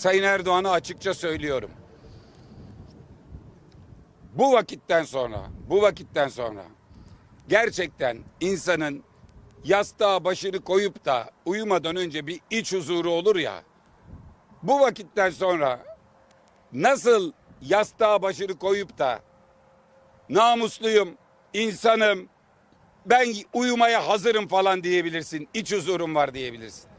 Sayın Erdoğan'a açıkça söylüyorum. Bu vakitten sonra, bu vakitten sonra gerçekten insanın yastığa başını koyup da uyumadan önce bir iç huzuru olur ya. Bu vakitten sonra nasıl yastığa başını koyup da namusluyum, insanım, ben uyumaya hazırım falan diyebilirsin. İç huzurum var diyebilirsin.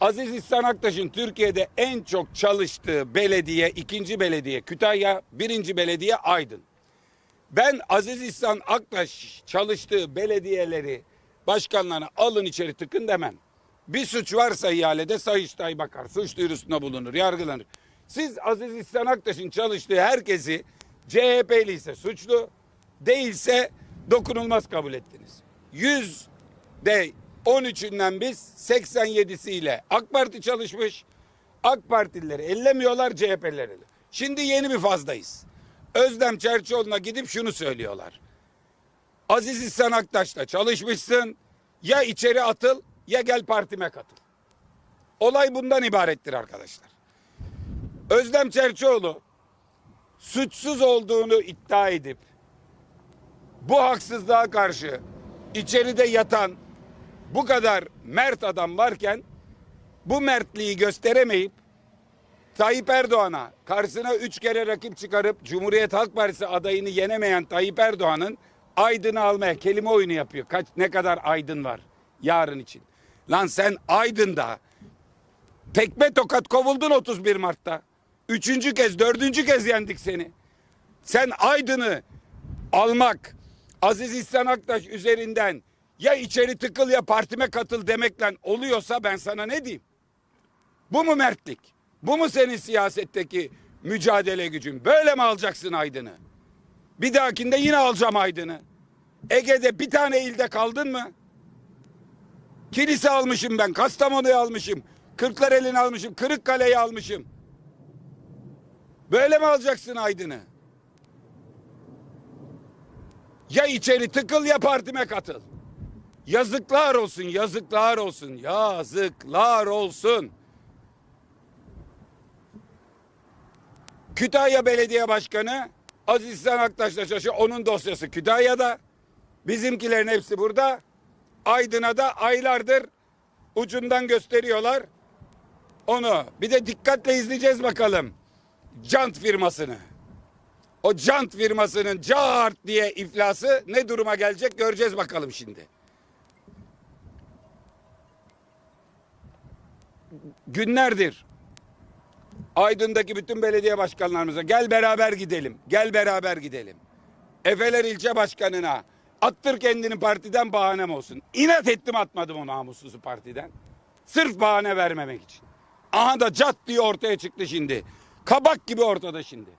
Aziz İhsan Aktaş'ın Türkiye'de en çok çalıştığı belediye, ikinci belediye Kütahya, birinci belediye Aydın. Ben Aziz İhsan Aktaş çalıştığı belediyeleri başkanlarına alın içeri tıkın demem. Bir suç varsa ihalede Sayıştay bakar. Suç duyurusunda bulunur, yargılanır. Siz Aziz İhsan Aktaş'ın çalıştığı herkesi CHP'li ise suçlu, değilse dokunulmaz kabul ettiniz. 100 de 13'ünden biz 87'siyle AK Parti çalışmış. AK Partilileri ellemiyorlar CHP'leri. Şimdi yeni bir fazdayız. Özlem Çerçioğlu'na gidip şunu söylüyorlar. Aziz İhsan Aktaş'la çalışmışsın. Ya içeri atıl ya gel partime katıl. Olay bundan ibarettir arkadaşlar. Özlem Çerçioğlu suçsuz olduğunu iddia edip bu haksızlığa karşı içeride yatan bu kadar mert adam varken bu mertliği gösteremeyip Tayyip Erdoğan'a karşısına üç kere rakip çıkarıp Cumhuriyet Halk Partisi adayını yenemeyen Tayyip Erdoğan'ın Aydın'ı almaya kelime oyunu yapıyor. Kaç ne kadar Aydın var yarın için. Lan sen Aydın'da tekme tokat kovuldun 31 Mart'ta. Üçüncü kez, dördüncü kez yendik seni. Sen Aydın'ı almak, Aziz İhsan Aktaş üzerinden ya içeri tıkıl ya partime katıl demekle oluyorsa ben sana ne diyeyim? Bu mu mertlik? Bu mu senin siyasetteki mücadele gücün? Böyle mi alacaksın Aydın'ı? Bir dahakinde yine alacağım Aydın'ı. Ege'de bir tane ilde kaldın mı? Kilise almışım ben, Kastamonu'yu almışım, Kırklareli'ni almışım, Kırıkkale'yi almışım. Böyle mi alacaksın Aydın'ı? Ya içeri tıkıl ya partime katıl. Yazıklar olsun, yazıklar olsun, yazıklar olsun. Kütahya Belediye Başkanı Aziz İhsan Aktaş'la çalışıyor. Onun dosyası Kütahya'da. Bizimkilerin hepsi burada. Aydın'a da aylardır ucundan gösteriyorlar. Onu bir de dikkatle izleyeceğiz bakalım. Cant firmasını. O cant firmasının cart diye iflası ne duruma gelecek göreceğiz bakalım şimdi. Günlerdir Aydın'daki bütün belediye başkanlarımıza gel beraber gidelim. Gel beraber gidelim. Efeler ilçe başkanına attır kendini partiden bahanem olsun. İnat ettim atmadım o namussuzu partiden. Sırf bahane vermemek için. Aha da cat diye ortaya çıktı şimdi. Kabak gibi ortada şimdi.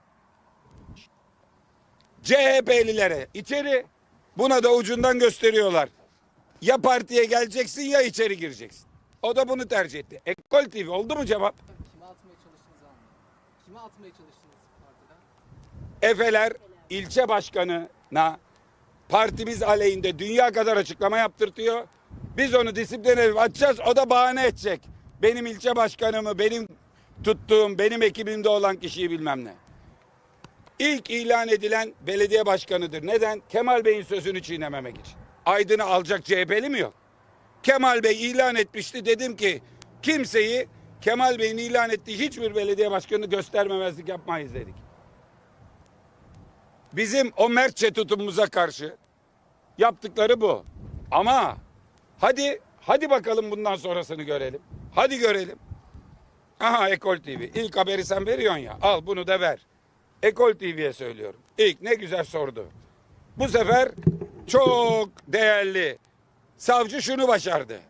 CHP'lilere içeri buna da ucundan gösteriyorlar. Ya partiye geleceksin ya içeri gireceksin. O da bunu tercih etti. Ekol TV oldu mu cevap? Kime atmaya çalıştınız abi? Kime atmaya çalıştınız partiden? Efeler ilçe başkanına partimiz aleyhinde dünya kadar açıklama yaptırtıyor. Biz onu disipline edip atacağız. O da bahane edecek. Benim ilçe başkanımı, benim tuttuğum, benim ekibimde olan kişiyi bilmem ne. İlk ilan edilen belediye başkanıdır. Neden? Kemal Bey'in sözünü çiğnememek için. Aydın'ı alacak CHP'li mi yok? Kemal Bey ilan etmişti. Dedim ki kimseyi Kemal Bey'in ilan ettiği hiçbir belediye başkanını göstermemezlik yapmayız dedik. Bizim o mertçe tutumumuza karşı yaptıkları bu. Ama hadi hadi bakalım bundan sonrasını görelim. Hadi görelim. Aha Ekol TV. İlk haberi sen veriyorsun ya. Al bunu da ver. Ekol TV'ye söylüyorum. İlk ne güzel sordu. Bu sefer çok değerli savcı şunu başardı.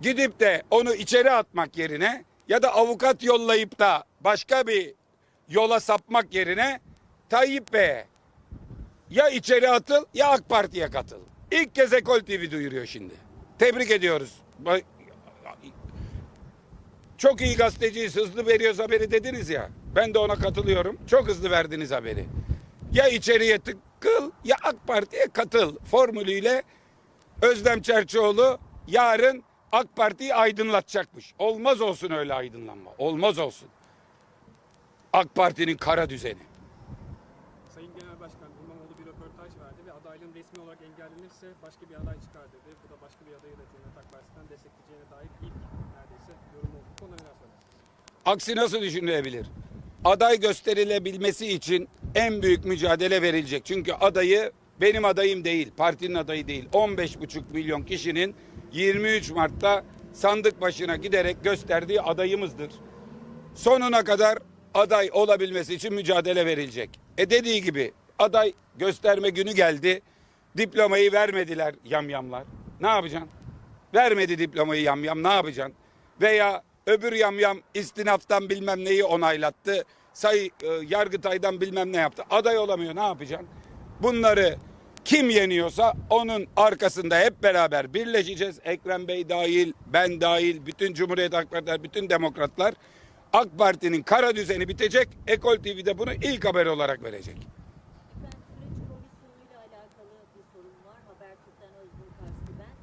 Gidip de onu içeri atmak yerine ya da avukat yollayıp da başka bir yola sapmak yerine Tayyip Bey'e ya içeri atıl ya AK Parti'ye katıl. İlk kez Ekol TV duyuruyor şimdi. Tebrik ediyoruz. Çok iyi gazeteciyiz, hızlı veriyoruz haberi dediniz ya. Ben de ona katılıyorum. Çok hızlı verdiniz haberi. Ya içeriye tıkıl ya AK Parti'ye katıl formülüyle Özlem Çerçioğlu yarın AK Parti'yi aydınlatacakmış. Olmaz olsun öyle aydınlanma. Olmaz olsun. AK Parti'nin kara düzeni. Sayın Genel Başkan İmamoğlu bir röportaj verdi ve adaylığın resmi olarak engellenirse başka bir aday çıkar dedi. Bu da başka bir adayı da Cumhuriyet Halk Partisi'nden destekleyeceğine dair ilk neredeyse yorum oldu. Bu konuda neler? Aksi nasıl düşünülebilir? Aday gösterilebilmesi için en büyük mücadele verilecek. Çünkü adayı benim adayım değil, partinin adayı değil. 15,5 milyon kişinin 23 Mart'ta sandık başına giderek gösterdiği adayımızdır. Sonuna kadar aday olabilmesi için mücadele verilecek. E dediği gibi aday gösterme günü geldi. Diplomayı vermediler yamyamlar. Ne yapacaksın? Vermedi diplomayı yamyam ne yapacaksın? Veya öbür yamyam istinaftan bilmem neyi onaylattı. Say e, Yargıtay'dan bilmem ne yaptı. Aday olamıyor ne yapacaksın? Bunları kim yeniyorsa onun arkasında hep beraber birleşeceğiz. Ekrem Bey dahil, ben dahil, bütün Cumhuriyet Halk Partiler, bütün demokratlar. AK Parti'nin kara düzeni bitecek. Ekol TV'de bunu ilk haber olarak verecek. Efendim süreç komisyonuyla alakalı bir sorun var. Habertürk'ten Özgür Karslı ben.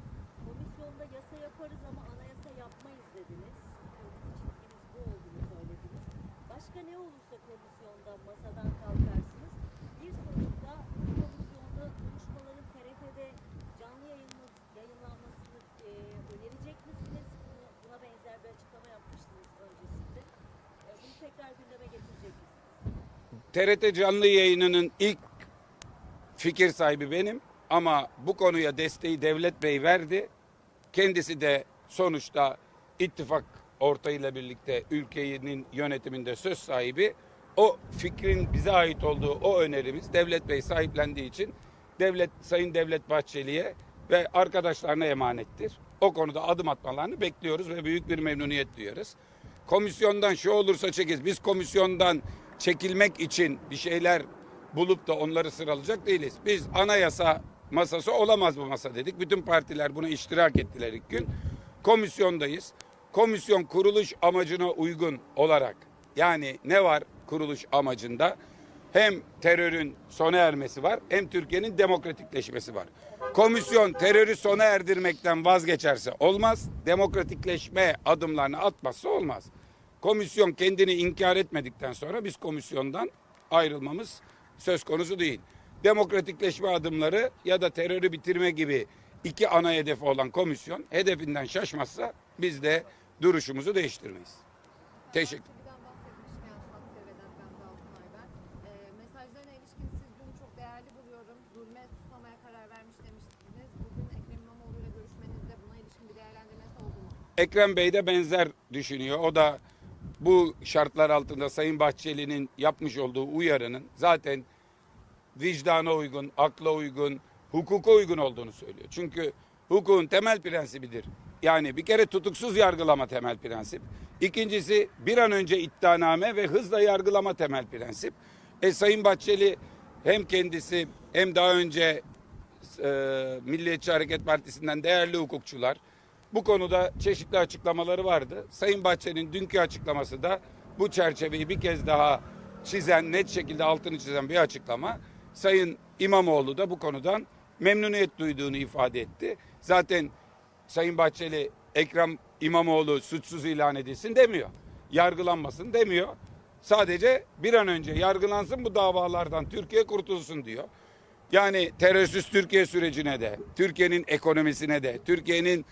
Komisyonda yasa yaparız ama anayasa yapmayız dediniz. Çizginiz bu olduğunu söylediniz. Başka ne olursa komisyonda masadan kalkarsınız. Bir sonuçta bu komisyonda konuşmaların TRT'de canlı yayınlı, yayınlanmasını e, önerecek misiniz? Bunu, buna benzer bir açıklama yapmıştınız öncesinde. E, bunu tekrar gündeme getirecek misiniz? TRT canlı yayınının ilk fikir sahibi benim ama bu konuya desteği Devlet Bey verdi. Kendisi de sonuçta ittifak ortağıyla birlikte ülkenin yönetiminde söz sahibi. O fikrin bize ait olduğu o önerimiz Devlet Bey sahiplendiği için Devlet Sayın Devlet Bahçeli'ye ve arkadaşlarına emanettir. O konuda adım atmalarını bekliyoruz ve büyük bir memnuniyet duyuyoruz. Komisyondan şu olursa çekiz. Biz komisyondan çekilmek için bir şeyler bulup da onları sıralayacak değiliz. Biz anayasa masası olamaz bu masa dedik. Bütün partiler buna iştirak ettiler ilk gün. Komisyondayız. Komisyon kuruluş amacına uygun olarak yani ne var kuruluş amacında? Hem terörün sona ermesi var hem Türkiye'nin demokratikleşmesi var. Komisyon terörü sona erdirmekten vazgeçerse olmaz. Demokratikleşme adımlarını atmazsa olmaz. Komisyon kendini inkar etmedikten sonra biz komisyondan ayrılmamız söz konusu değil. Demokratikleşme adımları ya da terörü bitirme gibi iki ana hedefi olan komisyon hedefinden şaşmazsa biz de duruşumuzu değiştirmeyiz. Teşekkür. Ee, mesajlarına ilişkin siz dün çok değerli buluyorum. Zulme susmamaya karar vermiş demiştiniz. Bugün Ekrem İmamoğlu ile görüşmenizde buna ilişkin bir değerlendirmesi oldu mu? Ekrem Bey de benzer düşünüyor. O da bu şartlar altında Sayın Bahçeli'nin yapmış olduğu uyarının zaten vicdana uygun, akla uygun, hukuka uygun olduğunu söylüyor. Çünkü hukukun temel prensibidir. Yani bir kere tutuksuz yargılama temel prensip. İkincisi bir an önce iddianame ve hızla yargılama temel prensip. E Sayın Bahçeli hem kendisi hem daha önce e, Milliyetçi Hareket Partisi'nden değerli hukukçular bu konuda çeşitli açıklamaları vardı. Sayın Bahçeli'nin dünkü açıklaması da bu çerçeveyi bir kez daha çizen, net şekilde altını çizen bir açıklama. Sayın İmamoğlu da bu konudan memnuniyet duyduğunu ifade etti. Zaten Sayın Bahçeli Ekrem İmamoğlu suçsuz ilan edilsin demiyor. Yargılanmasın demiyor. Sadece bir an önce yargılansın bu davalardan Türkiye kurtulsun diyor. Yani terörsüz Türkiye sürecine de, Türkiye'nin ekonomisine de, Türkiye'nin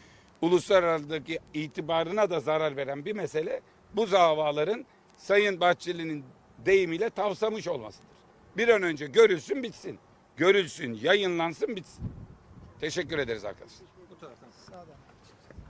uluslararası itibarına da zarar veren bir mesele bu davaların Sayın Bahçeli'nin deyimiyle tavsamış olmasıdır. Bir an önce görülsün bitsin. Görülsün, yayınlansın bitsin. Teşekkür ederiz arkadaşlar.